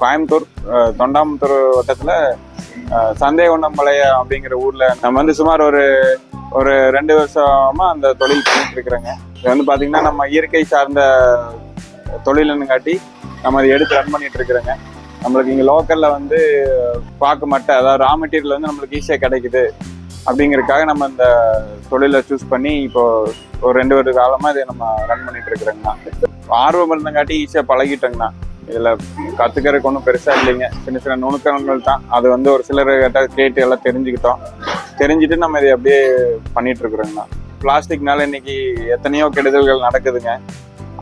கோயம்புத்தூர் தொண்டாமுத்தூர் வட்டத்தில் சந்தேகொண்டம்பாளையம் அப்படிங்கிற ஊரில் நம்ம வந்து சுமார் ஒரு ஒரு ரெண்டு வருஷமாக அந்த தொழில் பண்ணிட்டு இருக்கிறேங்க. இது வந்து பார்த்திங்கன்னா நம்ம இயற்கை சார்ந்த தொழில்னு காட்டி நம்ம அதை எடுத்து ரன் பண்ணிட்டு இருக்கிறோங்க. நம்மளுக்கு இங்கே லோக்கலில் வந்து பாக்கு மட்டை அதாவது ரா மெட்டீரியல் வந்து நம்மளுக்கு ஈஸியாக கிடைக்குது அப்படிங்கிறதுக்காக நம்ம இந்த தொழிலை சூஸ் பண்ணி இப்போ ஒரு ரெண்டு வருட காலமாக இதை நம்ம ரன் பண்ணிட்டு இருக்கிறோங்கண்ணா. ஆர்வம் இருந்தங்காட்டி ஈஸியாக பழகிட்டோங்கண்ணா. இதில் கற்றுக்கிறதுக்கு ஒன்றும் பெருசாக இல்லைங்க. சின்ன சின்ன நுணுக்கங்கள் தான். அது வந்து ஒரு சிலர் கேட்டால் கேட்டு எல்லாம் தெரிஞ்சுக்கிட்டோம். தெரிஞ்சுட்டு நம்ம இதை அப்படியே பண்ணிகிட்ருக்குறோங்கண்ணா பிளாஸ்டிக்னால இன்னைக்கு எத்தனையோ கெடுதல்கள் நடக்குதுங்க.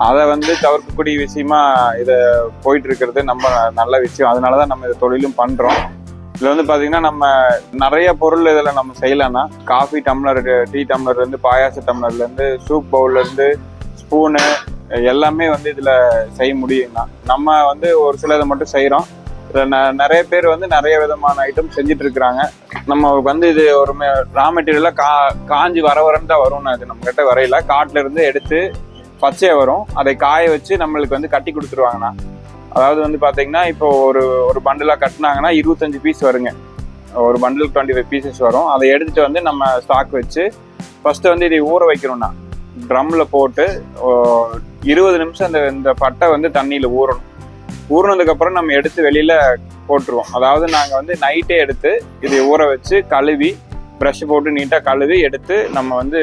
அதை வந்து தவிர்க்கக்கூடிய விஷயமா இதை போயிட்டு இருக்கிறது நம்ம நல்ல விஷயம். அதனால தான் நம்ம இதை தொழிலும் பண்ணுறோம் இதில் வந்து பார்த்தீங்கன்னா நம்ம நிறைய பொருள் இதில் நம்ம செய்யலாம்னா காஃபி டம்ளர் டீ டம்ளர்லேருந்து பாயாச டம்ளர்லேருந்து சூப் பவுல்லேருந்து ஸ்பூனு எல்லாமே வந்து இதுல செய்ய முடியும்னா நம்ம வந்து ஒரு சிலதை மட்டும் செய்யறோம் இதில் ந- நிறைய பேர் வந்து நிறைய விதமான ஐட்டம் செஞ்சுட்டு இருக்கிறாங்க. நம்ம வந்து இது ஒரு ரா மெட்டீரியலாக கா காஞ்சி வர வரன்னு தான் வரும்ண்ணா இது நம்ம கிட்ட வரையில. காட்டுல இருந்து எடுத்து பச்சையா வரும். அதை காய வச்சு நம்மளுக்கு வந்து கட்டி கொடுத்துருவாங்கண்ணா. அதாவது வந்து பாத்தீங்கன்னா இப்போ ஒரு ஒரு பண்டிலா கட்டினாங்கன்னா இருபத்தஞ்சு பீஸ் வருங்க. ஒரு பண்டில் டுவெண்ட்டி ஃபைவ் பீசஸ் வரும். அதை எடுத்துட்டு வந்து நம்ம ஸ்டாக் வச்சு ஃபர்ஸ்ட் வந்து இதை ஊற வைக்கணும்னா ட்ரம்ல போட்டு இருபது நிமிஷம் அந்த இந்த பட்டை வந்து தண்ணியில் ஊறணும். ஊறினதுக்கப்புறம் நம்ம எடுத்து வெளியில் போட்டுருவோம். அதாவது நாங்கள் வந்து நைட்டே எடுத்து இதை ஊற வச்சு கழுவி ப்ரஷ் போட்டு நீட்டாக கழுவி எடுத்து நம்ம வந்து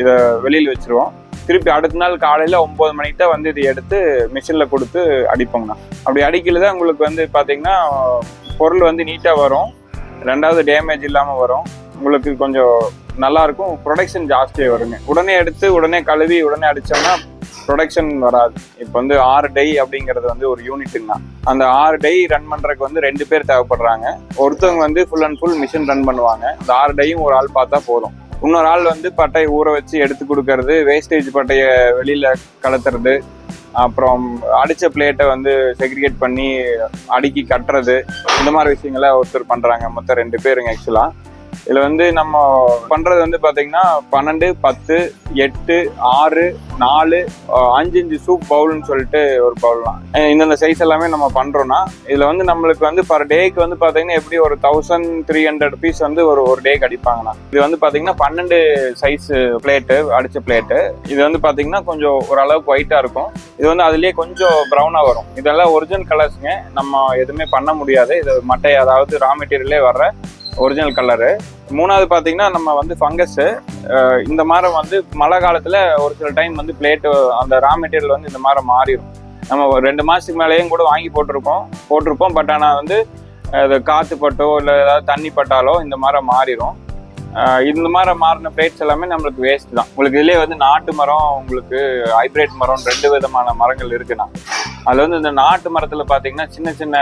இதை வெளியில் வச்சுருவோம். திருப்பி அடுத்த நாள் காலையில் ஒம்பது மணிக்கு தான் வந்து இதை எடுத்து மிஷினில் கொடுத்து அடிப்போங்கண்ணா. அப்படி அடிக்கல தான் உங்களுக்கு வந்து பார்த்திங்கன்னா பொருள் வந்து நீட்டாக வரும். ரெண்டாவது டேமேஜ் இல்லாமல் வரும். உங்களுக்கு கொஞ்சம் நல்லாயிருக்கும் ப்ரொடக்ஷன் ஜாஸ்தியாக வருங்க. உடனே எடுத்து உடனே கழுவி உடனே அடித்தோம்னா ப்ரொடக்ஷன் வராது. இப்போ வந்து ஆறு டை அப்படிங்கிறது வந்து ஒரு யூனிட்டுங்க அந்த ஆறு டை ரன் பண்ணுறதுக்கு வந்து ரெண்டு பேர் தேவைப்படுறாங்க. ஒருத்தவங்க வந்து full and full machine run பண்ணுவாங்க. அந்த ஆறு டையும் ஒரு ஆள் பார்த்தா போதும். இன்னொரு ஆள் வந்து பட்டையை ஊற வச்சு எடுத்து கொடுக்கறது வேஸ்டேஜ் பட்டையை வெளியில் கலத்துறது அப்புறம் அடித்த பிளேட்டை வந்து செக்ரிகேட் பண்ணி அடுக்கி கட்டுறது இந்த மாதிரி விஷயங்களை ஒருத்தர் பண்ணுறாங்க மொத்தம் ரெண்டு பேருங்க ஆக்சுவலாக இதில் வந்து நம்ம பண்ணுறது வந்து பார்த்தீங்கன்னா பன்னெண்டு பத்து எட்டு ஆறு நாலு அஞ்சு அஞ்சு சூப் பவுல்னு சொல்லிட்டு ஒரு பவுல்லாம் இந்தந்த சைஸ் எல்லாமே நம்ம பண்ணுறோன்னா இதில் வந்து நம்மளுக்கு வந்து பர் டேக்கு வந்து பார்த்தீங்கன்னா எப்படி ஒரு தௌசண்ட் த்ரீ ஹண்ட்ரட் பீஸ் வந்து ஒரு ஒரு டேக்கு அடிப்பாங்கண்ணா இது வந்து பார்த்தீங்கன்னா பன்னெண்டு சைஸ் பிளேட்டு அடித்த பிளேட்டு இது வந்து பார்த்தீங்கன்னா கொஞ்சம் ஓரளவுக்கு ஒயிட்டாக இருக்கும். இது வந்து அதுலேயே கொஞ்சம் ப்ரௌனாக வரும். இதெல்லாம் ஒரிஜினல் கலர்ஸுங்க நம்ம எதுவுமே பண்ண முடியாது. இது மட்டை அதாவது ரா மெட்டீரியலே வர்ற ஒரிஜினல் கலரு மூணாவது பார்த்தீங்கன்னா நம்ம வந்து ஃபங்கஸ்ஸு இந்த மரம் வந்து மழை காலத்தில் ஒரு சில டைம் வந்து பிளேட்டு அந்த ரா மெட்டீரியல் வந்து இந்த மாதிரி மாறிடும் நம்ம ஒரு ரெண்டு மாதத்துக்கு மேலேயும் கூட வாங்கி போட்டிருப்போம். போட்டிருப்போம். பட் ஆனால் வந்து அது காற்று பட்டோ இல்லை ஏதாவது தண்ணி பட்டாலோ இந்த மாதிரி மாறிடும் இந்த மாதிரி மாறின பிளேட்ஸ் எல்லாமே நம்மளுக்கு வேஸ்ட் தான். உங்களுக்கு இதுலேயே வந்து நாட்டு மரம் உங்களுக்கு ஹைப்ரிட் மரம் ரெண்டு விதமான மரங்கள் இருக்குண்ணா அதில் வந்து இந்த நாட்டு மரத்தில் பார்த்தீங்கன்னா சின்ன சின்ன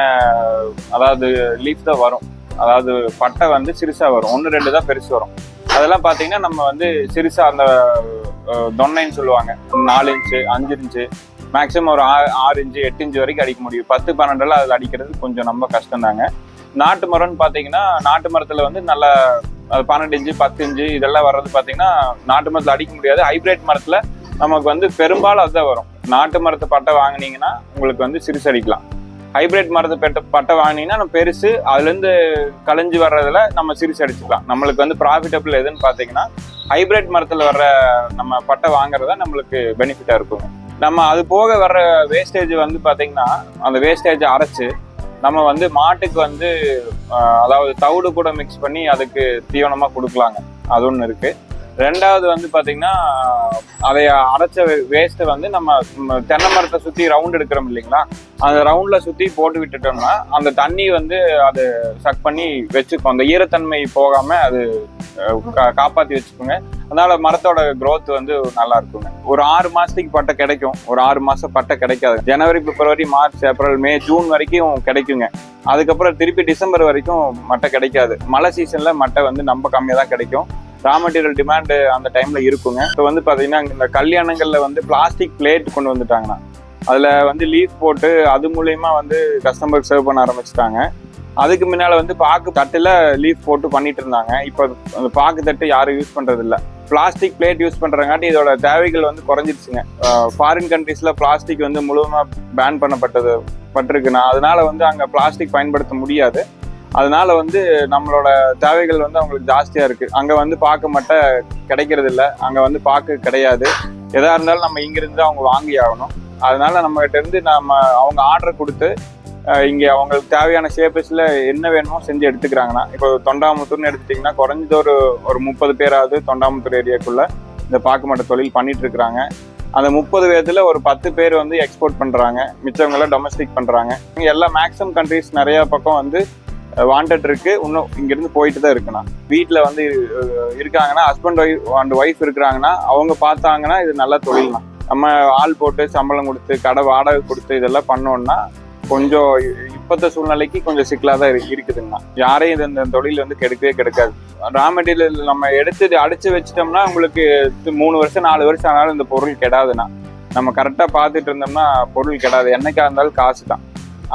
அதாவது லீஃப் தான் வரும். அதாவது பட்டை வந்து சிறுசா வரும். ஒன்று ரெண்டு தான் பெருசு வரும். அதெல்லாம் பார்த்தீங்கன்னா நம்ம வந்து சிறுசா அந்த தொன்னைன்னு சொல்லுவாங்க. நாலு இன்ச்சு அஞ்சு இன்ச்சு மேக்ஸிமம் ஒரு ஆறு ஆறு இன்ச்சு எட்டு இன்ச்சு வரைக்கும் அடிக்க முடியும். பத்து பன்னெண்டுல அதில் அடிக்கிறது கொஞ்சம் ரொம்ப கஷ்டம் தாங்க நாட்டு மரம்னு பார்த்தீங்கன்னா நாட்டு மரத்தில் வந்து நல்லா அது பன்னெண்டு இன்ச்சு பத்து இன்ச்சு இதெல்லாம் வர்றது பார்த்தீங்கன்னா நாட்டு மரத்தில் அடிக்க முடியாது. ஹைப்ரேட் மரத்தில் நமக்கு வந்து பெரும்பாலும் அதுதான் வரும். நாட்டு மரத்தை பட்டை வாங்குனீங்கன்னா உங்களுக்கு வந்து சிறுசடிக்கலாம் ஹைபிரிட் மரத்தை பெட்ட பட்டை வாங்கினீங்கன்னா நம்ம பெருசு அதுலேருந்து கலைஞ்சு வர்றதில் நம்ம சிரிச்சு அடிச்சுக்கலாம். நம்மளுக்கு வந்து ப்ராஃபிட்டபிள் எதுன்னு பார்த்தீங்கன்னா ஹைபிரிட் மரத்தில் வர்ற நம்ம பட்டை வாங்குறது தான் நம்மளுக்கு பெனிஃபிட்டாக இருக்குங்க நம்ம அது போக வர்ற வேஸ்டேஜ் வந்து பார்த்தீங்கன்னா அந்த வேஸ்டேஜை அரைச்சு நம்ம வந்து மாட்டுக்கு வந்து அதாவது தவிடு கூட மிக்ஸ் பண்ணி அதுக்கு தீவனமாக கொடுக்கலாங்க. அது ஒன்று இருக்குது ரெண்டாவது வந்து பாத்தீங்கன்னா அதை அரைச்ச வேஸ்ட்டை வந்து நம்ம தென்னை மரத்தை சுத்தி ரவுண்ட் எடுக்கிறோம் இல்லைங்களா? அந்த ரவுண்ட்ல சுத்தி போட்டு விட்டுட்டோம்னா அந்த தண்ணி வந்து அது சக் பண்ணி வச்சுக்கும். அந்த ஈரத்தன்மை போகாம அது காப்பாற்றி கா- வச்சுக்கோங்க. அதனால மரத்தோட க்ரோத் வந்து நல்லா இருக்குங்க. ஒரு ஆறு மாசத்துக்கு பட்டை கிடைக்கும். ஒரு ஆறு மாசம் பட்டை கிடைக்காது. ஜனவரி பிப்ரவரி மார்ச் ஏப்ரல் மே ஜூன் வரைக்கும் கிடைக்குங்க. அதுக்கப்புறம் திருப்பி டிசம்பர் வரைக்கும் மட்டை கிடைக்காது. மழை சீசன்ல மட்டை வந்து நம்ம கம்மியாக தான் கிடைக்கும். ரா மெட்டீரியல் டிமாண்டு அந்த டைம்ல இருக்குங்க. இப்போ வந்து பார்த்தீங்கன்னா இந்த கல்யாணங்களில் வந்து பிளாஸ்டிக் பிளேட் கொண்டு வந்துட்டாங்கண்ணா. அதில் வந்து லீஃப் போட்டு அது மூலயமா வந்து கஸ்டமருக்கு சர்வ் பண்ண ஆரம்பிச்சிட்டாங்க. அதுக்கு முன்னால் வந்து பாக்கு தட்டில் லீஃப் போட்டு பண்ணிட்டு இருந்தாங்க. இப்போ அந்த பாக்கு தட்டு யாரும் யூஸ் பண்ணுறதில்ல பிளாஸ்டிக் பிளேட் யூஸ் பண்ணுறங்காட்டி இதோட தேவைகள் வந்து குறைஞ்சிருச்சுங்க. ஃபாரின் கண்ட்ரீஸில் பிளாஸ்டிக் வந்து முழுவதுமா பேன் பண்ணப்பட்டது பட்டிருக்குன்னா அதனால வந்து அங்கே பிளாஸ்டிக் பயன்படுத்த முடியாது. அதனால வந்து நம்மளோட தேவைகள் வந்து அவங்களுக்கு ஜாஸ்தியா இருக்கு. அங்க வந்து பார்க்க மட்டும் கிடைக்கிறது இல்லை அங்க வந்து பார்க்க கிடையாது. எதா இருந்தாலும் நம்ம இங்கிருந்து அவங்க வாங்கி ஆகணும். அதனால நம்ம கிட்ட இருந்து நம்ம அவங்க ஆர்டர் கொடுத்து இங்கே இங்க அவங்களுக்கு தேவையான ஷேப்பஸ்ல என்ன வேணுமோ செஞ்சு எடுத்துக்கிறாங்கன்னா இப்போ தொண்டாமுத்தூர்னு எடுத்துட்டீங்கன்னா குறைஞ்சது ஒரு ஒரு முப்பது பேராவது தொண்டாமுத்தூர் ஏரியாக்குள்ள இந்த பாக்குமட்ட தொழில் பண்ணிட்டு இருக்கிறாங்க. அந்த முப்பது பேர்த்துல ஒரு பத்து பேர் வந்து எக்ஸ்போர்ட் பண்றாங்க. மிச்சவங்களாம் டொமஸ்டிக் பண்றாங்க. எல்லா மேக்ஸிமம் கண்ட்ரிஸ் நிறைய பக்கம் வந்து வாண்டட் இருக்கு. இன்னும் இங்க இருந்து போயிட்டு தான் இருக்குண்ணா வீட்டுல வந்து இருக்காங்கன்னா ஹஸ்பண்ட் ஒய்ஃப் அண்ட் ஒய்ஃப் இருக்கிறாங்கன்னா அவங்க பார்த்தாங்கன்னா இது நல்ல தொழில் நம்ம ஆள் போட்டு சம்பளம் கொடுத்து கடை வாடகை கொடுத்து இதெல்லாம் பண்ணோம்னா கொஞ்சம் இப்பத்த சூழ்நிலைக்கு கொஞ்சம் சிக்கலாக தான் இருக்குதுங்கண்ணா. யாரையும் இது இந்த தொழில் வந்து கெடுக்கவே கெடுக்காது. ரா மெட்டீரியல் நம்ம எடுத்து அடிச்சு வச்சிட்டோம்னா உங்களுக்கு இது மூணு வருஷம் நாலு வருஷம் ஆனாலும் இந்த பொருள் கெடாதுண்ணா. நம்ம கரெக்டாக பார்த்துட்டு இருந்தோம்னா பொருள் கெடாது. என்னைக்கா இருந்தாலும் காசு தான்.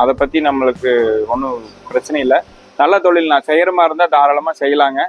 அதை பற்றி நம்மளுக்கு ஒன்றும் பிரச்சனை இல்லை. நல்ல தொழில் நான் செய்கிற மாதிரி இருந்தால் தாராளமாக செய்யலாங்க.